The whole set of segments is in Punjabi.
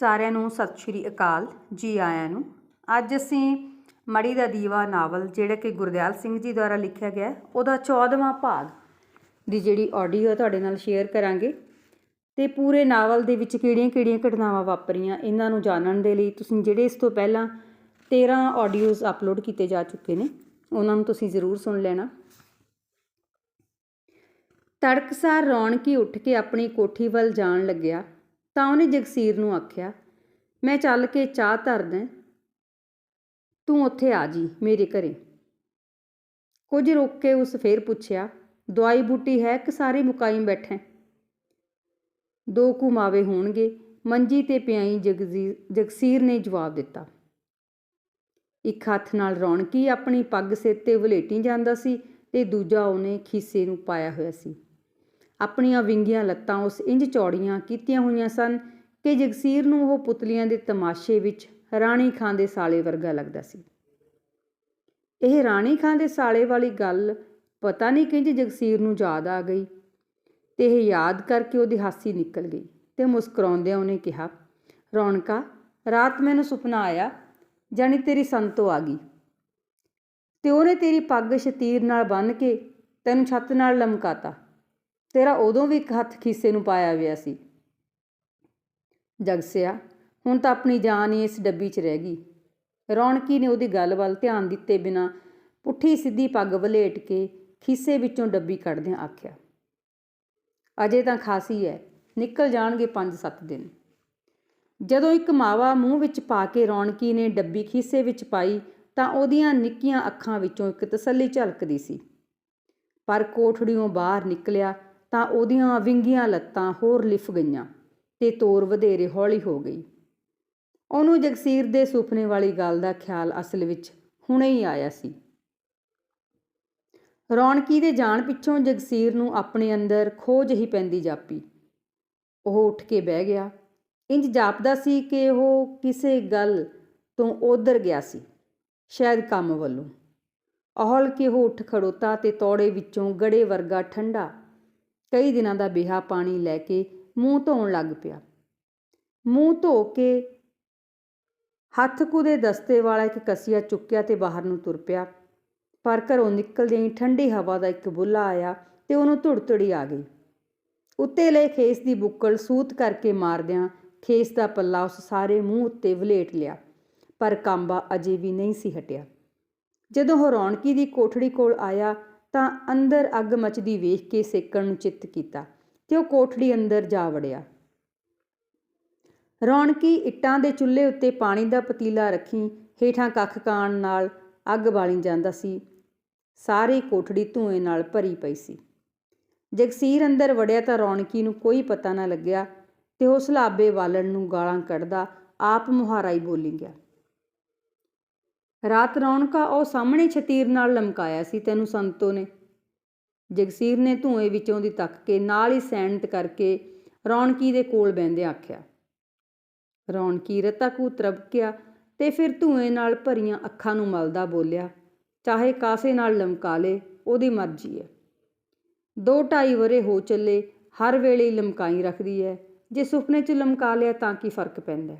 ਸਾਰਿਆਂ ਨੂੰ ਸਤਿ ਸ਼੍ਰੀ ਅਕਾਲ ਜੀ ਆਇਆਂ ਨੂੰ। ਅੱਜ ਅਸੀਂ ਮੜੀ ਦਾ ਦੀਵਾ ਨਾਵਲ ਜਿਹੜਾ ਕਿ ਗੁਰਦਿਆਲ ਸਿੰਘ ਜੀ ਦੁਆਰਾ ਲਿਖਿਆ ਗਿਆ ਹੈ, ਉਹਦਾ 14ਵਾਂ ਭਾਗ ਦੀ ਜਿਹੜੀ ਆਡੀਓ ਤੁਹਾਡੇ ਨਾਲ ਸ਼ੇਅਰ ਕਰਾਂਗੇ। ਤੇ ਪੂਰੇ ਨਾਵਲ ਦੇ ਵਿੱਚ ਕਿਹੜੀਆਂ-ਕਿਹੜੀਆਂ ਘਟਨਾਵਾਂ ਵਾਪਰੀਆਂ ਇਹਨਾਂ ਨੂੰ ਜਾਣਨ ਦੇ ਲਈ ਤੁਸੀਂ ਜਿਹੜੇ ਇਸ ਤੋਂ ਪਹਿਲਾਂ 13 ਆਡੀਓਜ਼ ਅਪਲੋਡ ਕੀਤੇ ਜਾ ਚੁੱਕੇ ਨੇ ਉਹਨਾਂ ਨੂੰ ਤੁਸੀਂ ਜ਼ਰੂਰ ਸੁਣ ਲੈਣਾ। ਤੜਕਸਾਰ ਰੌਣਕੀ ਉੱਠ ਕੇ ਆਪਣੀ ਕੋਠੀ ਵੱਲ ਜਾਣ ਲੱਗਿਆ। ਤਾਂ ਉਹਨੇ ਜਗਸੀਰ ਨੂੰ ਆਖਿਆ, ਮੈਂ ਚੱਲ ਕੇ ਚਾਹ ਧਰਦਾ ਤੂੰ ਉੱਥੇ ਆ ਜੀ ਮੇਰੇ ਘਰੇ। ਕੁਝ ਰੁਕ ਕੇ ਉਸ ਫੇਰ ਪੁੱਛਿਆ, ਦਵਾਈ ਬੂਟੀ ਹੈ ਕਿ ਸਾਰੀ ਮੁਕਾਈ ਬੈਠੇ ਦੋ ਕੁਮਾਵੇ ਹੋਣਗੇ, ਮੰਜੀ ਤੇ ਪਿਆਈ ਜਗਜ਼ੀਰ ਜਗਸੀਰ ਨੇ ਜਵਾਬ ਦਿੱਤਾ। ਇੱਕ ਹੱਥ ਨਾਲ ਰੌਣਕੀ ਆਪਣੀ ਪੱਗ ਸਿਰ ਤੇ ਵਲੇਟੀ ਜਾਂਦਾ ਸੀ ਤੇ ਦੂਜਾ ਉਹਨੇ ਖੀਸੇ ਨੂੰ ਪਾਇਆ ਹੋਇਆ ਸੀ। ਆਪਣੀਆਂ ਵਿੰਗੀਆਂ ਲੱਤਾਂ ਉਸ ਇੰਜ ਚੌੜੀਆਂ ਕੀਤੀਆਂ ਹੋਈਆਂ ਸਨ ਕਿ ਜਗਸੀਰ ਨੂੰ ਉਹ ਪੁਤਲੀਆਂ ਦੇ ਤਮਾਸ਼ੇ ਵਿੱਚ ਰਾਣੀ ਖਾਂ ਦੇ ਸਾਲੇ ਵਰਗਾ ਲੱਗਦਾ ਸੀ। ਇਹ ਰਾਣੀ ਖਾਂ ਦੇ ਸਾਲੇ ਵਾਲੀ ਗੱਲ ਪਤਾ ਨਹੀਂ ਕਿੰਜ ਜਗਸੀਰ ਨੂੰ ਯਾਦ ਆ ਗਈ ਤੇ ਇਹ ਯਾਦ ਕਰਕੇ ਉਹਦੀ ਹਾਸੀ ਨਿਕਲ ਗਈ ਤੇ ਮੁਸਕਰਾਉਂਦਿਆਂ ਉਹਨੇ ਕਿਹਾ, ਰੌਣਕਾ, ਰਾਤ ਮੈਨੂੰ ਸੁਪਨਾ ਆਇਆ, ਜਾਣੀ ਤੇਰੀ ਸੰਤੋ ਆ ਗਈ। ਤੇ ਉਹਨੇ ਤੇਰੀ ਪੱਗ ਸ਼ਤੀਰ ਨਾਲ ਬੰਨ ਕੇ ਤੈਨੂੰ ਛੱਤ ਨਾਲ ਲਮਕਾਤਾ। ਤੇਰਾ ਉਦੋਂ ਵੀ ਇੱਕ ਹੱਥ ਖੀਸੇ ਨੂੰ ਪਾਇਆ ਹੋਇਆ ਸੀ। ਜਗਸਿਆ ਹੁਣ ਤਾਂ ਆਪਣੀ ਜਾਨ ਹੀ ਇਸ ਡੱਬੀ 'ਚ ਰਹਿ ਗਈ। ਰੌਣਕੀ ਨੇ ਉਹਦੀ ਗੱਲ ਵੱਲ ਧਿਆਨ ਦਿੱਤੇ ਬਿਨਾ ਪੁੱਠੀ ਸਿੱਧੀ ਪੱਗ ਵਲੇਟ ਕੇ ਖੀਸੇ ਵਿੱਚੋਂ ਡੱਬੀ ਕੱਢਦਿਆਂ ਆਖਿਆ, ਅਜੇ ਤਾਂ ਖਾਸੀ ਹੈ ਨਿਕਲ ਜਾਣਗੇ 5-7 ਦਿਨ। ਜਦੋਂ ਇੱਕ ਮਾਵਾ ਮੂੰਹ ਵਿੱਚ ਪਾ ਕੇ ਰੌਣਕੀ ਨੇ ਡੱਬੀ ਖੀਸੇ ਵਿੱਚ ਪਾਈ ਤਾਂ ਉਹਦੀਆਂ ਨਿੱਕੀਆਂ ਅੱਖਾਂ ਵਿੱਚੋਂ ਇੱਕ ਤਸੱਲੀ ਝਲਕਦੀ ਸੀ। ਪਰ ਕੋਠੜੀਓਂ ਬਾਹਰ ਨਿਕਲਿਆ ਤਾਂ ਉਹਦੀਆਂ ਵਿੰਗੀਆਂ ਲੱਤਾਂ ਹੋਰ ਲਿਫ ਗਈਆਂ ਤੇ ਤੋਰ ਵਧੇਰੇ ਹੌਲੀ ਹੋ ਗਈ। ਉਹਨੂੰ ਜਗਸੀਰ ਦੇ ਸੁਪਨੇ ਵਾਲੀ ਗੱਲ ਦਾ ਖਿਆਲ ਅਸਲ ਵਿੱਚ ਹੁਣੇ ਹੀ ਆਇਆ ਸੀ। ਰੌਣਕੀ ਦੇ ਜਾਣ ਪਿੱਛੋਂ ਜਗਸੀਰ ਨੂੰ ਆਪਣੇ ਅੰਦਰ ਖੋਜ ਹੀ ਪੈਂਦੀ ਜਾਪੀ। ਉਹ ਉੱਠ ਕੇ ਬਹਿ ਗਿਆ। ਇੰਜ ਜਾਪਦਾ ਸੀ ਕਿ ਉਹ ਕਿਸੇ ਗੱਲ ਤੋਂ ਉਧਰ ਗਿਆ ਸੀ, ਸ਼ਾਇਦ ਕੰਮ ਵੱਲੋਂ। ਅਹਲ ਕੇ ਉਹ ਉੱਠ ਖੜੋਤਾ ਤੇ ਤੋੜੇ ਵਿੱਚੋਂ ਗੜੇ ਵਰਗਾ ਠੰਡਾ ਕਈ ਦਿਨਾਂ ਦਾ ਬਿਹਾ ਪਾਣੀ ਲੈ ਕੇ ਮੂੰਹ ਧੋਣ ਲੱਗ ਪਿਆ। ਮੂੰਹ ਧੋ ਕੇ ਹੱਥ ਕੁਦੇ ਦਸਤੇ ਵਾਲਾ ਇੱਕ ਕਸੀਆ ਚੁੱਕਿਆ ਤੇ ਬਾਹਰ ਨੂੰ ਤੁਰ ਪਿਆ। ਪਰ ਘਰੋਂ ਨਿਕਲਦਿਆਂ ਹੀ ਠੰਡੀ ਹਵਾ ਦਾ ਇੱਕ ਬੁੱਲਾ ਆਇਆ ਤੇ ਉਹਨੂੰ ਧੁੜਤੜੀ ਆ ਗਈ। ਉੱਤੇ ਲੈ ਖੇਸ ਦੀ ਬੁੱਕਲ ਸੂਤ ਕਰਕੇ ਮਾਰਦਿਆਂ ਖੇਸ ਦਾ ਪੱਲਾ ਉਸ ਸਾਰੇ ਮੂੰਹ ਉੱਤੇ ਵਲੇਟ ਲਿਆ, ਪਰ ਕਾਂਬਾ ਅਜੇ ਵੀ ਨਹੀਂ ਸੀ ਹਟਿਆ। ਜਦੋਂ ਉਹ ਰੌਣਕੀ ਦੀ ਕੋਠੜੀ ਕੋਲ ਆਇਆ ਤਾਂ ਅੰਦਰ ਅੱਗ ਮਚਦੀ ਵੇਖ ਕੇ ਸੇਕਣ ਨੂੰ ਚਿੱਤ ਕੀਤਾ ਤੇ ਉਹ ਕੋਠੜੀ ਅੰਦਰ ਜਾ ਵੜਿਆ। ਰੌਣਕੀ ਇੱਟਾਂ ਦੇ ਚੁੱਲ੍ਹੇ ਉੱਤੇ ਪਾਣੀ ਦਾ ਪਤੀਲਾ ਰੱਖੀ ਹੇਠਾਂ ਕੱਖ ਕਾਣ ਨਾਲ ਅੱਗ ਬਾਲੀ ਜਾਂਦਾ ਸੀ। ਸਾਰੀ ਕੋਠੜੀ ਧੂਏ ਨਾਲ ਭਰੀ ਪਈ ਸੀ। ਜਗਸੀਰ ਅੰਦਰ ਵੜਿਆ ਤਾਂ ਰੌਣਕੀ ਨੂੰ ਕੋਈ ਪਤਾ ਨਾ ਲੱਗਿਆ ਤੇ ਉਹ ਸਲਾਬੇ ਵਾਲਣ ਨੂੰ ਗਾਲਾਂ ਕੱਢਦਾ ਆਪ ਮੁਹਾਰਾ ਹੀ ਬੋਲੀ ਗਿਆ। ਰਾਤ ਰੌਣਕਾ ਉਹ ਸਾਹਮਣੇ ਛਤੀਰ ਨਾਲ ਲਮਕਾਇਆ ਸੀ, ਤੈਨੂੰ ਸੰਤੋ ਨੇ। ਜਗਸੀਰ ਨੇ ਧੂਏ ਵਿੱਚੋਂ ਦੀ ਤੱਕ ਕੇ ਨਾਲ ਹੀ ਸੈਨਤ ਕਰਕੇ ਰੌਣਕੀ ਦੇ ਕੋਲ ਬੈੰਦੇ ਆਖਿਆ। ਰੌਣਕੀ ਰਤਾ ਕੂ ਤਰਬਕਿਆ ਤੇ ਫਿਰ ਧੂਏ ਨਾਲ ਭਰੀਆਂ ਅੱਖਾਂ ਨੂੰ ਮਲਦਾ ਬੋਲਿਆ, ਚਾਹੇ ਕਾਸੇ ਨਾਲ ਲਮਕਾ ਲੇ, ਉਹਦੀ ਮਰਜ਼ੀ ਹੈ ਦੋ ਢਾਈ ਵਰੇ ਹੋ ਚੱਲੇ, ਹਰ ਵੇਲੇ ਲਮਕਾਈ ਰੱਖਦੀ ਹੈ ਜੇ ਸੁਪਨੇ 'ਚ ਲਮਕਾ ਲਿਆ ਤਾਂ ਕੀ ਫ਼ਰਕ ਪੈਂਦਾ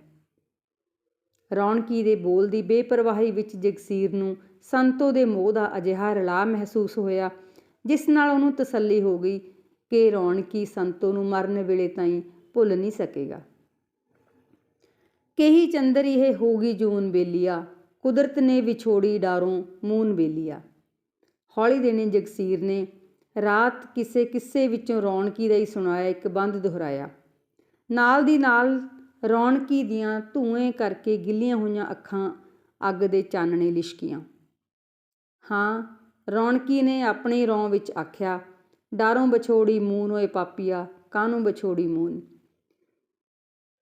ਰੌਣਕੀ ਦੇ ਬੋਲ ਦੀ ਬੇਪਰਵਾਹੀ ਵਿੱਚ ਜਗਸੀਰ ਨੂੰ ਸੰਤੋ ਦੇ ਮੋਹ ਦਾ ਅਜਿਹਾ ਰਲਾ ਮਹਿਸੂਸ ਹੋਇਆ, ਜਿਸ ਨਾਲ ਉਹਨੂੰ ਤਸੱਲੀ ਹੋ ਗਈ ਕਿ ਰੌਣਕੀ ਸੰਤੋ ਨੂੰ ਮਰਨ ਵੇਲੇ ਤਾਈਂ ਭੁੱਲ ਨਹੀਂ ਸਕੇਗਾ। ਕਹੀ ਚੰਦਰ ਇਹ ਹੋਗੀ ਜੂਨ ਬੇਲੀਆ, ਕੁਦਰਤ ਨੇ ਵਿਛੋੜੀ ਡਾਰੋਂ ਮੂਨ ਬੇਲੀਆ। ਹੌਲੀ ਦੇਣੇ ਜਗਸੀਰ ਨੇ ਰਾਤ ਕਿਸੇ ਕਿੱਸੇ ਵਿੱਚੋਂ ਰੌਣਕੀ ਦਾ ਹੀ ਸੁਣਾਇਆ ਇੱਕ ਬੰਦ ਦੁਹਰਾਇਆ। ਨਾਲ ਦੀ ਨਾਲ ਰੌਣਕੀ ਦੀਆਂ ਧੂਏ ਕਰਕੇ ਗਿੱਲੀਆਂ ਹੋਈਆਂ ਅੱਖਾਂ ਅੱਗ ਦੇ ਚਾਨਣੇ ਲਿਸ਼ਕੀਆਂ। ਹਾਂ, ਰੌਣਕੀ ਨੇ ਆਪਣੇ ਰੌਂ ਵਿੱਚ ਆਖਿਆ, ਡਾਰੋਂ ਬਛੋੜੀ ਮੂਨ ਓਏ ਪਾਪੀਆ, ਕਾਹਨੂੰ ਬਛੋੜੀ ਮੂਨ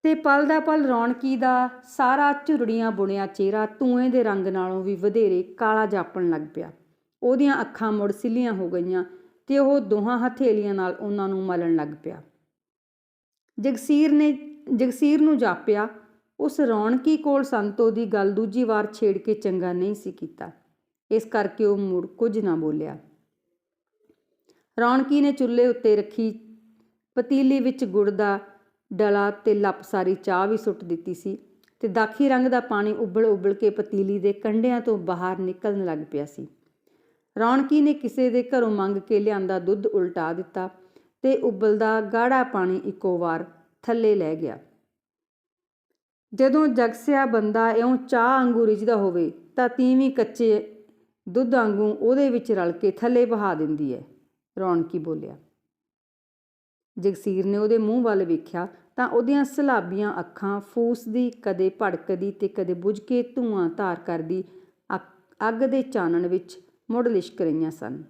ਤੇ ਪਲ ਦਾ ਪਲ ਰੌਣਕੀ ਦਾ ਸਾਰਾ ਝੁਰੜੀਆਂ ਬੁਣਿਆ ਚਿਹਰਾ ਧੂਏ ਦੇ ਰੰਗ ਨਾਲੋਂ ਵੀ ਵਧੇਰੇ ਕਾਲਾ ਜਾਪਣ ਲੱਗ ਪਿਆ। ਉਹਦੀਆਂ ਅੱਖਾਂ ਮੁੜ ਸਿੱਲੀਆਂ ਹੋ ਗਈਆਂ ਤੇ ਉਹ ਦੋਹਾਂ ਹਥੇਲੀਆਂ ਨਾਲ ਉਹਨਾਂ ਨੂੰ ਮਲਣ ਲੱਗ ਪਿਆ। ਜਗਸੀਰ ਨੇ ਜਗਸੀਰ ਨੂੰ ਜਾਪਿਆ, ਉਸ ਰੌਣਕੀ ਕੋਲ ਸੰਤੋ ਦੀ ਗੱਲ ਦੂਜੀ ਵਾਰ ਛੇੜ ਕੇ ਚੰਗਾ ਨਹੀਂ ਸੀ ਕੀਤਾ। ਇਸ ਕਰਕੇ ਉਹ ਮੁੜ ਕੁਝ ਨਾ ਬੋਲਿਆ। ਰੌਣਕੀ ਨੇ ਚੁੱਲ੍ਹੇ ਉੱਤੇ ਰੱਖੀ, ਪਤੀਲੀ ਵਿੱਚ ਗੁੜ ਦਾ ਡਲਾ ਤੇ ਲੱਪ ਸਾਰੀ ਚਾਹ ਵੀ ਸੁੱਟ ਦਿੱਤੀ ਸੀ ਤੇ ਦਾਖੀ ਰੰਗ ਦਾ ਪਾਣੀ ਉਬਲ ਉਬਲ ਕੇ ਪਤੀਲੀ ਦੇ ਕੰਢਿਆਂ ਤੋਂ ਬਾਹਰ ਨਿਕਲਣ ਲੱਗ ਪਿਆ ਸੀ। ਰੌਣਕੀ ਨੇ ਕਿਸੇ ਦੇ ਘਰੋਂ ਮੰਗ ਕੇ ਲਿਆਂਦਾ ਦੁੱਧ ਉਲਟਾ ਦਿੱਤਾ ਤੇ ਉਬਲਦਾ ਗਾੜਾ ਪਾਣੀ ਇੱਕੋ ਵਾਰ ਥੱਲੇ ਲੈ ਗਿਆ। ਜਦੋਂ ਜਗਸਿਆ ਬੰਦਾ ਇਉਂ ਚਾਹ ਵਾਂਗੂ ਰਿਝਦਾ ਹੋਵੇ, ਤਾਂ ਤੀਵੀਂ ਕੱਚੇ ਦੁੱਧ ਵਾਂਗੂ ਉਹਦੇ ਵਿੱਚ ਰਲ ਕੇ ਥੱਲੇ ਬਹਾ ਦਿੰਦੀ ਹੈ, ਰੌਣਕੀ ਬੋਲਿਆ। ਜਗਸੀਰ ਨੇ ਉਹਦੇ ਮੂੰਹ ਵੱਲ ਵੇਖਿਆ ਤਾਂ ਉਹਦੀਆਂ ਸਲਾਬੀਆਂ ਅੱਖਾਂ ਫੂਸਦੀ, ਕਦੇ ਭੜਕਦੀ ਤੇ ਕਦੇ ਬੁਝ ਕੇ ਧੂਆਂ ਧਾਰ ਕਰਦੀ ਅੱਗ- ਦੇ ਚਾਨਣ ਵਿੱਚ ਮੁੜ ਲਿਸ਼ਕ ਰਹੀਆਂ ਸਨ।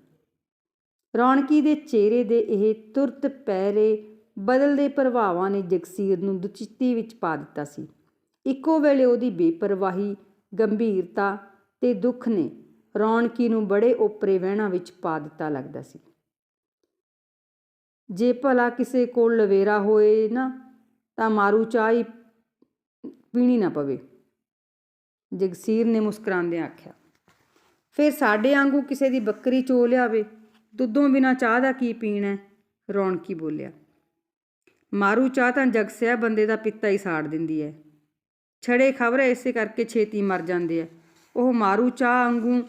ਰੌਣਕੀ ਦੇ ਚਿਹਰੇ ਦੇ ਇਹ ਤੁਰਤ ਪਹਿਰੇ ਬਦਲਦੇ ਪ੍ਰਭਾਵਾਂ ਨੇ ਜਗਸੀਰ ਨੂੰ ਦੁਚਿੱਤੀ ਵਿੱਚ ਪਾ ਦਿੱਤਾ ਸੀ। ਇੱਕੋ ਵੇਲੇ ਉਹਦੀ ਬੇਪਰਵਾਹੀ, ਗੰਭੀਰਤਾ ਤੇ ਦੁੱਖ ਨੇ ਰੌਣਕੀ ਨੂੰ ਬੜੇ ਓਪਰੇ ਵਹਿਣਾ ਵਿੱਚ ਪਾ ਦਿੱਤਾ ਲੱਗਦਾ ਸੀ। ਜੇ ਭਲਾ ਕਿਸੇ ਕੋਲ ਲਵੇਰਾ ਹੋਏ ਨਾ, ਤਾਂ ਮਾਰੂ ਚਾਹ ਹੀ ਪੀਣੀ ਨਾ ਪਵੇ। ਜਗਸੀਰ ਨੇ ਮੁਸਕਰਾਉਂਦਿਆਂ ਆਖਿਆ, ਫਿਰ ਸਾਡੇ ਵਾਂਗੂ ਕਿਸੇ ਦੀ ਬੱਕਰੀ ਚੋ ਲਿਆਵੇ? ਦੁੱਧੋਂ ਬਿਨਾ ਚਾਹ ਦਾ ਕੀ ਪੀਣਾ ਰੌਣਕੀ ਬੋਲਿਆ ਮਾਰੂ ਚਾਹ ਤਾਂ ਜਗਸਿਆ ਬੰਦੇ ਦਾ ਪਿੱਤਾ ਹੀ ਸਾੜ ਦਿੰਦੀ ਹੈ ਛੜੇ ਖਬਰ ਇਸੇ ਕਰਕੇ ਛੇਤੀ ਮਰ ਜਾਂਦੇ ਆ ਉਹ ਮਾਰੂ ਚਾਹ ਵਾਂਗੂ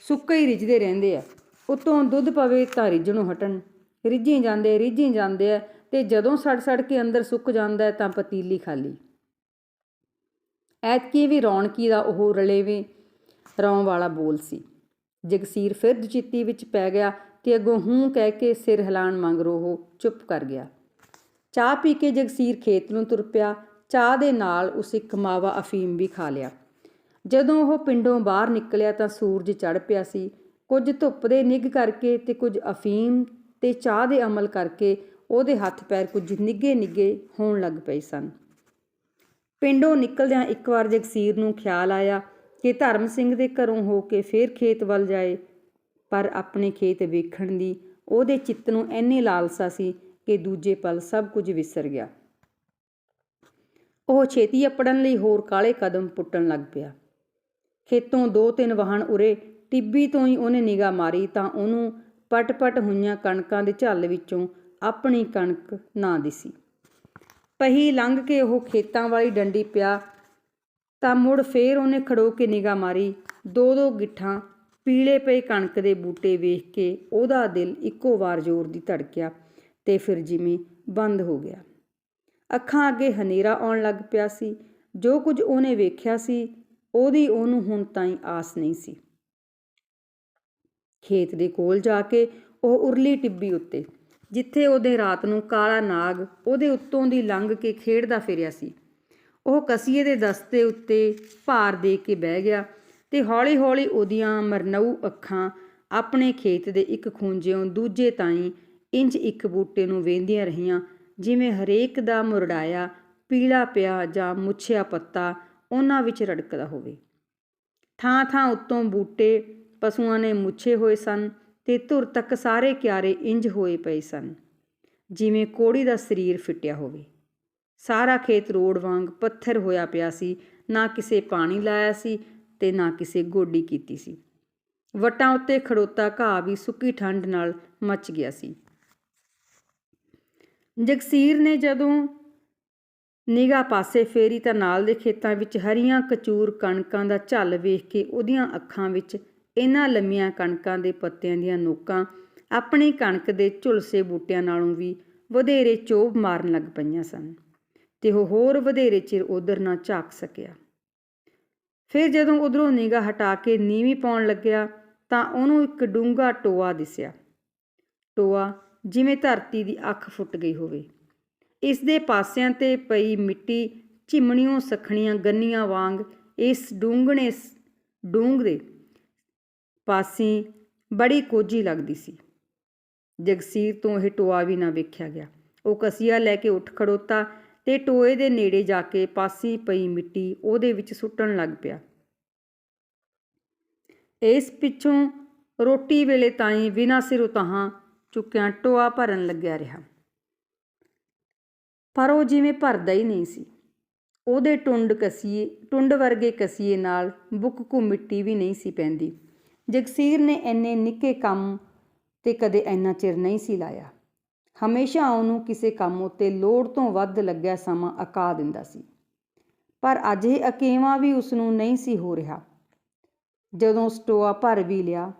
ਸੁੱਕੇ ਹੀ ਰਿੱਝਦੇ ਰਹਿੰਦੇ ਆ ਉਤੋਂ ਦੁੱਧ ਪਵੇ ਤਾਂ ਰਿੱਝਣੋਂ ਹਟਣ। ਰਿੱਝੀ ਜਾਂਦੇ ਰਿੱਝੀ ਜਾਂਦੇ ਆ ਤੇ ਜਦੋਂ ਸੜ ਸੜ ਕੇ ਅੰਦਰ ਸੁੱਕ ਜਾਂਦਾ ਤਾਂ ਪਤੀਲੀ ਖਾਲੀ। ਐਤਕੀ ਵੀ ਰੌਣਕੀ ਦਾ ਉਹ ਰਲੇਵੇਂ ਰੌਂ ਵਾਲਾ ਬੋਲ ਸੀ। ਜਗਸੀਰ ਫਿਰ ਦੁਚਿੱਤੀ ਵਿੱਚ ਪੈ ਗਿਆ ਤੇ ਅੱਗੋਂ ਹੂੰ ਕਹਿ ਕੇ ਸਿਰ ਹਿਲਾਣ ਮੰਗਰੋ ਉਹ ਚੁੱਪ ਕਰ ਗਿਆ। ਚਾਹ ਪੀ ਕੇ ਜਗਸੀਰ ਖੇਤ ਨੂੰ ਤੁਰ ਪਿਆ, ਚਾਹ ਦੇ ਨਾਲ ਉਸ ਇੱਕ ਮਾਵਾ ਅਫੀਮ ਵੀ ਖਾ ਲਿਆ। ਜਦੋਂ ਉਹ ਪਿੰਡੋਂ ਬਾਹਰ ਨਿਕਲਿਆ ਤਾਂ ਸੂਰਜ ਚੜ ਪਿਆ ਸੀ। ਕੁਝ ਧੁੱਪ ਦੇ ਨਿੱਘ ਕਰਕੇ ਤੇ ਕੁਝ ਅਫੀਮ ਤੇ ਚਾਹ ਦੇ ਅਮਲ ਕਰਕੇ ਉਹਦੇ ਹੱਥ ਪੈਰ ਕੁਝ ਨਿੱਗੇ ਨਿੱਗੇ ਹੋਣ ਲੱਗ ਪਏ ਸਨ। ਪਿੰਡੋਂ ਨਿਕਲਦਿਆਂ ਇੱਕ ਵਾਰ ਜਗਸੀਰ ਨੂੰ ਖਿਆਲ ਆਇਆ ਕਿ ਧਰਮ ਸਿੰਘ ਦੇ ਘਰੋਂ ਹੋ ਕੇ ਫੇਰ ਖੇਤ ਵੱਲ ਜਾਏ, ਪਰ ਆਪਣੇ ਖੇਤ ਵੇਖਣ ਦੀ ਉਹਦੇ ਚਿੱਤ ਨੂੰ ਐਨੀ ਲਾਲਸਾ ਸੀ ਕਿ ਦੂਜੇ ਪਲ ਸਭ ਕੁਝ ਵਿਸਰ ਗਿਆ। ਉਹ ਛੇਤੀ ਅਪੜਨ ਲਈ ਹੋਰ ਕਾਲੇ ਕਦਮ ਪੁੱਟਣ ਲੱਗ ਪਿਆ। ਖੇਤੋਂ ਦੋ ਤਿੰਨ ਵਾਹਨ ਉਰੇ, ਟਿੱਬੀ ਤੋਂ ਹੀ ਉਹਨੇ ਨਿਗਾਹ ਮਾਰੀ ਤਾਂ ਉਹਨੂੰ ਪਟ-ਪਟ ਹੋਈਆਂ ਕਣਕਾਂ ਦੇ ਝੱਲ ਵਿੱਚੋਂ ਆਪਣੀ ਕਣਕ ਨਾ ਦਿਸੀ। ਪਹੀ ਲੰਘ ਕੇ ਉਹ ਖੇਤਾਂ ਵਾਲੀ ਡੰਡੀ ਪਿਆ ਤਾਂ ਮੁੜ ਫੇਰ ਉਹਨੇ ਖੜੋ ਕੇ ਨਿਗਾਹ ਮਾਰੀ। ਦੋ ਦੋ ਗਿੱਠਾਂ ਪੀਲੇ ਪਏ ਕਣਕ ਦੇ ਬੂਟੇ ਵੇਖ ਕੇ ਉਹਦਾ ਦਿਲ ਇੱਕੋ ਵਾਰ ਜ਼ੋਰ ਦੀ ਧੜਕਿਆ। ਤੇ ਫਿਰ ਜਿਵੇਂ ਬੰਦ ਹੋ ਗਿਆ। ਅੱਖਾਂ ਅੱਗੇ ਹਨੇਰਾ ਆਉਣ ਲੱਗ ਪਿਆ ਸੀ। ਜੋ ਕੁਝ ਉਹਨੇ ਵੇਖਿਆ ਸੀ, ਉਹਦੀ ਉਹਨੂੰ ਹੁਣ ਤਾਈਂ ਆਸ ਨਹੀਂ ਸੀ। ਖੇਤ ਦੇ ਕੋਲ ਜਾ ਕੇ ਉਹ ਉਰਲੀ ਟਿੱਬੀ ਉੱਤੇ, ਜਿੱਥੇ ਉਹਦੇ ਰਾਤ ਨੂੰ ਕਾਲਾ ਨਾਗ ਉਹਦੇ ਉੱਤੋਂ ਦੀ ਲੰਘ ਕੇ ਖੇਡਦਾ ਫਿਰਿਆ ਸੀ। ਉਹ ਕਸੀਏ ਦੇ ਦਸਤੇ ਉੱਤੇ ਭਾਰ ਦੇ ਕੇ ਬਹਿ ਗਿਆ ਤੇ ਹੌਲੀ-ਹੌਲੀ ਉਹਦੀਆਂ ਮਰਨਊ ਅੱਖਾਂ ਆਪਣੇ ਖੇਤ ਦੇ ਇੱਕ ਖੂੰਜਿਓਂ ਦੂਜੇ ਤਾਈਂ ਇੰਜ ਇੱਕ ਬੂਟੇ ਨੂੰ ਵੇਂਦੀਆਂ ਰਹੀਆਂ, ਜਿਵੇਂ ਹਰੇਕ ਦਾ ਮੁਰੜਾਇਆ, ਪੀਲਾ ਪਿਆ ਜਾਂ ਮੁੱਛਿਆ ਪੱਤਾ ਉਹਨਾਂ ਵਿੱਚ ਰੜਕਦਾ ਹੋਵੇ। ਥਾਂ-ਥਾਂ ਉੱਤੋਂ ਬੂਟੇ ਪਸ਼ੂਆਂ ਨੇ ਮੁੱਛੇ ਹੋਏ ਸਨ ਤੇ ਧੁਰ ਤੱਕ ਸਾਰੇ ਕਿਆਰੇ ਇੰਜ ਹੋਏ ਪਏ ਸਨ, ਜਿਵੇਂ ਕੋੜੀ ਦਾ ਸਰੀਰ ਫਿੱਟਿਆ ਹੋਵੇ। ਸਾਰਾ ਖੇਤ ਰੋੜ ਵਾਂਗ ਪੱਥਰ ਹੋਇਆ ਪਿਆ ਸੀ, ਨਾ ਕਿਸੇ ਪਾਣੀ ਲਾਇਆ ਸੀ ਤੇ ਨਾ ਕਿਸੇ ਗੋਡੀ ਕੀਤੀ ਸੀ। ਵਟਾਂ ਉੱਤੇ ਖੜੋਤਾ ਘਾਹ ਵੀ ਸੁੱਕੀ ਠੰਡ ਨਾਲ ਮੱਚ ਗਿਆ ਸੀ। ਜਗਸੀਰ ਨੇ ਜਦੋਂ ਨਿਗਾਹ ਪਾਸੇ ਫੇਰੀ ਤਾਂ ਨਾਲ ਦੇ ਖੇਤਾਂ ਵਿੱਚ ਹਰੀਆਂ ਕਚੂਰ ਕਣਕਾਂ ਦਾ ਝੱਲ ਵੇਖ ਕੇ ਉਹਦੀਆਂ ਅੱਖਾਂ ਵਿੱਚ ਇਹਨਾਂ ਲੰਮੀਆਂ ਕਣਕਾਂ ਦੇ ਪੱਤਿਆਂ ਦੀਆਂ ਨੋਕਾਂ ਆਪਣੀ ਕਣਕ ਦੇ ਝੁਲਸੇ ਬੂਟਿਆਂ ਨਾਲੋਂ ਵੀ ਵਧੇਰੇ ਚੋਬ ਮਾਰਨ ਲੱਗ ਪਈਆਂ ਸਨ ਤੇ ਉਹ ਹੋਰ ਵਧੇਰੇ ਚਿਰ ਉਧਰ ਨਾ ਝਾਕ ਸਕਿਆ। ਫਿਰ ਜਦੋਂ ਉਧਰੋਂ ਨਿਗਾਹ ਹਟਾ ਕੇ ਨੀਵੀਂ ਪਾਉਣ ਲੱਗਿਆ ਤਾਂ ਉਹਨੂੰ ਇੱਕ ਡੂੰਘਾ ਟੋਆ ਦਿਸਿਆ। ਟੋਆ ਜਿਵੇਂ ਧਰਤੀ ਦੀ ਅੱਖ ਫੁੱਟ ਗਈ ਹੋਵੇ। ਇਸ ਦੇ ਪਾਸਿਆਂ ਤੇ ਪਈ ਮਿੱਟੀ, ਚਿਮਣੀਆਂ ਸਖਣੀਆਂ ਗੰਨੀਆਂ ਵਾਂਗ ਇਸ ਡੂੰਘਣੇ ਡੂੰਘ ਦੇ ਪਾਸੀ ਬੜੀ ਕੋਝੀ ਲੱਗਦੀ ਸੀ। ਜਗਸੀਰ ਤੋਂ ਇਹ ਟੋਆ ਵੀ ਨਾ ਵੇਖਿਆ ਗਿਆ। ਉਹ ਕਸੀਆ ਲੈ ਕੇ ਉੱਠ ਖੜੋਤਾ ਤੇ ਟੋਏ ਦੇ ਨੇੜੇ ਜਾ ਕੇ ਪਾਸੀ ਪਈ ਮਿੱਟੀ ਉਹਦੇ ਵਿੱਚ ਸੁੱਟਣ ਲੱਗ ਪਿਆ। ਇਸ ਪਿੱਛੋਂ ਰੋਟੀ ਵੇਲੇ ਤਾਈਂ ਬਿਨਾਂ ਸਿਰ ਉਤਾਹਾਂ ਚੁੱਕਿਆ ਟੋਆ ਭਰਨ ਲੱਗਿਆ ਰਿਹਾ। ਪਰ ਉਹ ਜਿਵੇਂ ਭਰਦਾ ਹੀ ਨਹੀਂ ਸੀ। ਉਹਦੇ ਟੁੰਡ ਕਸੀਏ, ਟੁੰਡ ਵਰਗੇ ਕਸੀਏ ਨਾਲ ਬੁੱਕ ਕੋ ਮਿੱਟੀ ਵੀ ਨਹੀਂ ਸੀ ਪੈਂਦੀ। ਜਗਸੀਰ ਨੇ ਐਨੇ ਨਿੱਕੇ ਕੰਮ ਤੇ ਕਦੇ ਐਨਾ ਚਿਰ ਨਹੀਂ ਸੀ ਲਾਇਆ। ਹਮੇਸ਼ਾ ਉਹਨੂੰ ਕਿਸੇ ਕੰਮ ਉੱਤੇ ਲੋੜ ਤੋਂ ਵੱਧ ਲੱਗਿਆ ਸਮਾਂ ਅਕਾ ਦਿੰਦਾ ਸੀ। ਪਰ ਅੱਜ ਇਹ ਅਕੇਵਾਂ ਵੀ ਉਸ ਨੂੰ ਨਹੀਂ ਸੀ ਹੋ ਰਿਹਾ। ਜਦੋਂ ਸਟੋਆ ਭਰ ਵੀ ਲਿਆ,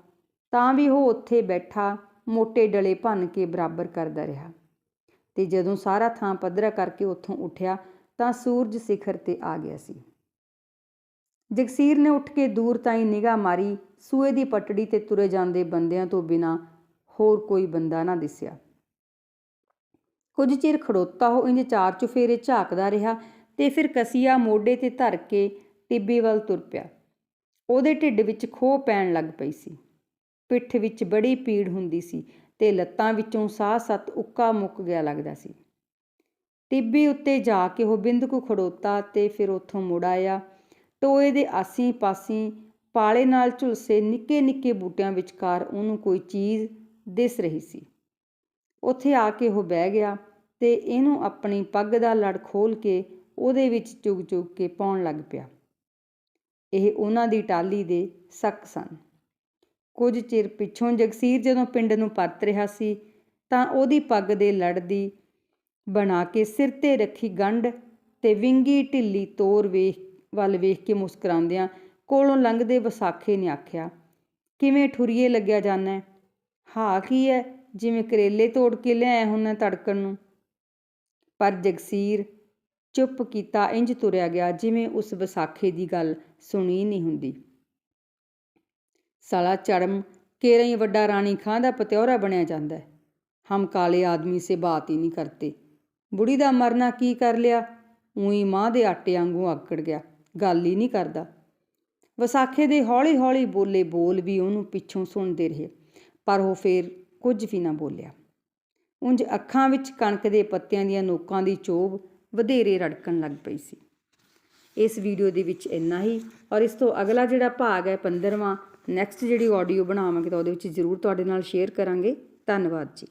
ਤਾਂ ਵੀ ਉਹ ਉੱਥੇ ਬੈਠਾ ਮੋਟੇ ਡਲੇ ਭੰਨ ਕੇ ਬਰਾਬਰ ਕਰਦਾ ਰਿਹਾ। ਤੇ ਜਦੋਂ ਸਾਰਾ ਥਾਂ ਪੱਧਰਾ ਕਰਕੇ ਉੱਥੋਂ ਉੱਠਿਆ ਤਾਂ ਸੂਰਜ ਸਿਖਰ ਤੇ ਆ ਗਿਆ ਸੀ। ਜਗਸੀਰ ਨੇ ਉੱਠ ਕੇ ਦੂਰ ਤਾਈਂ ਨਿਗਾਹ ਮਾਰੀ, ਸੂਏ ਦੀ ਪਟੜੀ ਤੇ ਤੁਰੇ ਜਾਂਦੇ ਬੰਦਿਆਂ ਤੋਂ ਬਿਨਾ ਹੋਰ ਕੋਈ ਬੰਦਾ ਨਾ ਦਿਸਿਆ। ਕੁਝ ਚਿਰ ਖੜੋਤਾ ਹੋ ਇੰਜ ਚਾਰ ਚੁਫੇਰੇ ਝਾਕਦਾ ਰਿਹਾ ਤੇ ਫਿਰ ਕਸੀਆ ਮੋਢੇ ਤੇ ਧਰ ਕੇ ਟਿੱਬੇ ਵੱਲ ਤੁਰ ਪਿਆ। ਉਹਦੇ ਢਿੱਡ ਵਿੱਚ ਖੋਹ ਪੈਣ ਲੱਗ ਪਈ ਸੀ। ਪਿੱਠ ਵਿੱਚ ਬੜੀ ਪੀੜ ਹੁੰਦੀ ਸੀ ਤੇ ਲੱਤਾਂ ਵਿੱਚੋਂ ਸਾਹ ਸੱਤ ਉੱਕਾ ਮੁੱਕ ਗਿਆ ਲੱਗਦਾ ਸੀ। ਟਿੱਬੀ ਉੱਤੇ ਜਾ ਕੇ ਉਹ ਬਿੰਦਕੂ ਖੜੋਤਾ ਤੇ ਫਿਰ ਉੱਥੋਂ ਮੁੜ ਆਇਆ। ਟੋਏ ਦੇ ਆਸੀ ਪਾਸੀ ਪਾਲੇ ਨਾਲ ਝੁਲਸੇ ਨਿੱਕੇ ਨਿੱਕੇ ਬੂਟਿਆਂ ਵਿਚਕਾਰ ਉਹਨੂੰ ਕੋਈ ਚੀਜ਼ ਦਿਸ ਰਹੀ ਸੀ। ਉੱਥੇ ਆ ਕੇ ਉਹ ਬਹਿ ਗਿਆ ਤੇ ਇਹਨੂੰ ਆਪਣੀ ਪੱਗ ਦਾ ਲੜ ਖੋਲ ਕੇ ਉਹਦੇ ਵਿੱਚ ਚੁਗ ਚੁਗ ਕੇ ਪਾਉਣ ਲੱਗ ਪਿਆ। ਇਹ ਉਹਨਾਂ ਦੀ ਟਾਲੀ ਦੇ ਸੱਕ ਸਨ। ਕੁਝ ਚਿਰ ਪਿੱਛੋਂ ਜਗਸੀਰ ਜਦੋਂ ਪਿੰਡ ਨੂੰ ਪਰਤ ਰਿਹਾ ਸੀ, ਤਾਂ ਉਹਦੀ ਪੱਗ ਦੇ ਲੜ ਦੀ ਬਣਾ ਕੇ ਸਿਰ ਤੇ ਰੱਖੀ ਗੰਢ ਤੇ ਵਿੰਗੀ ਢਿੱਲੀ ਤੋਰ ਵੇਖ, ਵੱਲ ਵੇਖ ਕੇ ਮੁਸਕਰਾਉਂਦਿਆਂ ਕੋਲੋਂ ਲੰਘਦੇ ਵਿਸਾਖੇ ਨੇ ਆਖਿਆ, ਕਿਵੇਂ ਠੁਰੀਏ ਲੱਗਿਆ ਜਾਣਾ ਹਾਂ ਕੀ ਹੈ ਜਿਵੇਂ ਕਰੇਲੇ ਤੋੜ ਕੇ ਲਿਆਇਆ ਹੁੰਨਾ ਤੜਕਣ ਨੂੰ? ਪਰ ਜਗਸੀਰ ਚੁੱਪ ਕੀਤਾ ਇੰਜ ਤੁਰਿਆ ਗਿਆ ਜਿਵੇਂ ਉਸ ਵਿਸਾਖੇ ਦੀ ਗੱਲ ਸੁਣੀ ਨਹੀਂ ਹੁੰਦੀ। ਸਾਲਾ ਚੜਮ ਕੇਰਾ ਹੀ ਵੱਡਾ ਰਾਣੀ ਖਾਂ ਦਾ ਪਤਿਉਰਾ ਬਣਿਆ ਜਾਂਦਾ ਹੈ। ਹਮ ਕਾਲੇ ਆਦਮੀ ਸੇ ਬਾਤ ਹੀ ਨਹੀਂ ਕਰਤੇ। ਬੁੜੀ ਦਾ ਮਰਨਾ ਕੀ ਕਰ ਲਿਆ? ਉਹੀ ਮਾਂ ਦੇ ਆਟੇ ਵਾਂਗੂ ਆਕੜ ਗਿਆ। ਗੱਲ ਹੀ ਨਹੀਂ ਕਰਦਾ। ਵਿਸਾਖੇ ਦੇ ਹੌਲੀ-ਹੌਲੀ ਬੋਲੇ ਬੋਲ ਵੀ ਉਹਨੂੰ ਪਿੱਛੋਂ ਸੁਣਦੇ ਰਹੇ, ਪਰ ਉਹ ਫੇਰ ਕੁਝ ਵੀ ਨਾ ਬੋਲਿਆ। ਉਂਝ ਅੱਖਾਂ ਵਿੱਚ ਕਣਕ ਦੇ ਪੱਤਿਆਂ ਦੀਆਂ ਨੋਕਾਂ ਦੀ ਚੋਬ ਵਧੇਰੇ ਰੜਕਣ ਲੱਗ ਪਈ ਸੀ। ਇਸ ਵੀਡੀਓ ਦੇ ਵਿੱਚ ਇੰਨਾ ਹੀ, ਔਰ ਇਸ ਤੋਂ ਅਗਲਾ ਜਿਹੜਾ ਭਾਗ ਹੈ 15ਵਾਂ ਨੈਕਸਟ ਜਿਹੜੀ ਆਡੀਓ ਬਣਾਵਾਂਗੇ ਤਾਂ ਉਹਦੇ ਵਿੱਚ ਜ਼ਰੂਰ ਤੁਹਾਡੇ ਨਾਲ ਸ਼ੇਅਰ ਕਰਾਂਗੇ। ਧੰਨਵਾਦ ਜੀ।